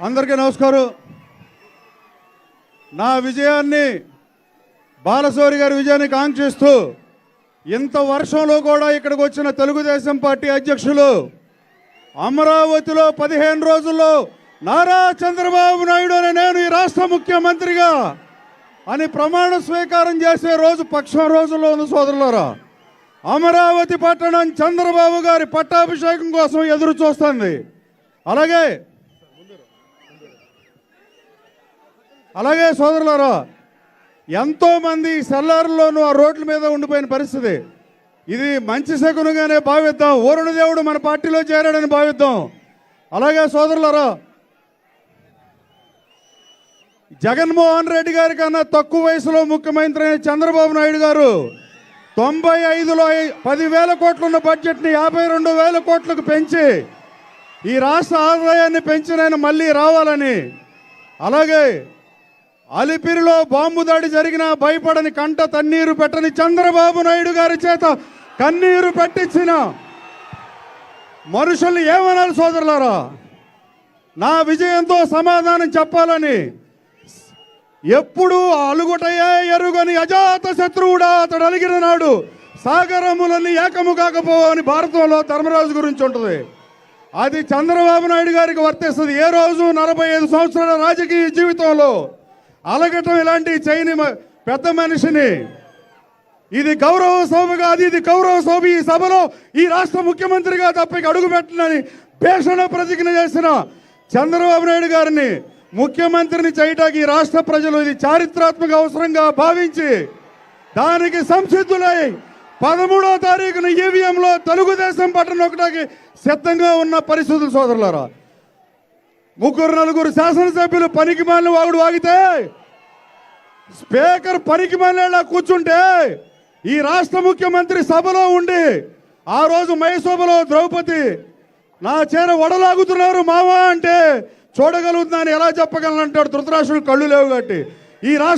అందరికీ నమస్కారం. నా విజయాన్ని బాలశౌరి గారి విజయాన్ని కాంక్షిస్తూ ఇంత వర్షంలో కూడా ఇక్కడికి వచ్చిన తెలుగుదేశం పార్టీ అధ్యక్షులు అమరావతిలో పదిహేను రోజుల్లో నారా చంద్రబాబు నాయుడు అనే నేను ఈ రాష్ట్ర ముఖ్యమంత్రిగా అని ప్రమాణ స్వీకారం చేసే రోజు పక్షం రోజుల్లో ఉంది సోదరులారా. అమరావతి పట్టణం చంద్రబాబు గారి పట్టాభిషేకం కోసం ఎదురు చూస్తుంది. అలాగే అలాగే సోదరులారా ఎంతోమంది సెల్లార్లోనూ ఆ రోడ్ల మీద ఉండిపోయిన పరిస్థితి. ఇది మంచి శకునుగానే భావిద్దాం. వరుణ దేవుడు మన పార్టీలో చేరాడని భావిద్దాం. అలాగే సోదరులారా జగన్మోహన్ రెడ్డి గారి కన్నా తక్కువ వయసులో ముఖ్యమంత్రి అయిన చంద్రబాబు నాయుడు గారు తొంభై ఐదులో పదివేల కోట్లున్న బడ్జెట్ని యాభై రెండు వేల కోట్లకు పెంచి ఈ రాష్ట్ర ఆదాయాన్ని పెంచిన ఆయన మళ్ళీ రావాలని. అలాగే అలిపిరిలో బాంబు దాడి జరిగిన భయపడని కంట తన్నీరు పెట్టని చంద్రబాబు నాయుడు గారి చేత కన్నీరు పెట్టించిన మనుషుల్ని ఏమనాలి సోదరులారా? నా విజయంతో సమాధానం చెప్పాలని ఎప్పుడు అలుగుటయే ఎరుగని అజాత శత్రువుడా అతడు అలిగిన నాడు సాగరములన్నీ ఏకము కాకపోవని భారతంలో ధర్మరాజు గురించి ఉంటుంది. అది చంద్రబాబు నాయుడు గారికి వర్తిస్తుంది. ఏ రోజు నలభై ఐదు సంవత్సరాల రాజకీయ జీవితంలో అలగటం ఇలాంటి చేయని పెద్ద మనిషిని. ఇది గౌరవ సభ కాదు ఇది గౌరవ సభ ఈ సభలో ఈ రాష్ట్ర ముఖ్యమంత్రిగా తప్పకి అడుగు పెట్టనని భేషణ ప్రతిజ్ఞ చేసిన చంద్రబాబు నాయుడు గారిని ముఖ్యమంత్రిని చేయటానికి ఈ రాష్ట్ర ప్రజలు ఇది చారిత్రాత్మక అవసరంగా భావించి దానికి సంసిద్ధులై పదమూడో తారీఖున ఈవీఎంలో తెలుగుదేశం పట్టణ ఒకటికి సిద్ధంగా ఉన్న పరిస్థితులు సోదరులారా ముగ్గురు నలుగురు శాసనసభ్యులు పనికి మాలిన వాగుడు వాగితే స్పీకర్ పనికి మాలినలా కూర్చుంటే ఈ రాష్ట్ర ముఖ్యమంత్రి సభలో ఉండి ఆ రోజు మైసభలో ద్రౌపది నా చీర వడలాగుతున్నారు మావా అంటే చూడగలుగుతున్నాను ఎలా చెప్పగలను అంటాడు ధృతరాష్ట్రుడు కళ్ళు లేవు కాబట్టి. ఈ రాష్ట్ర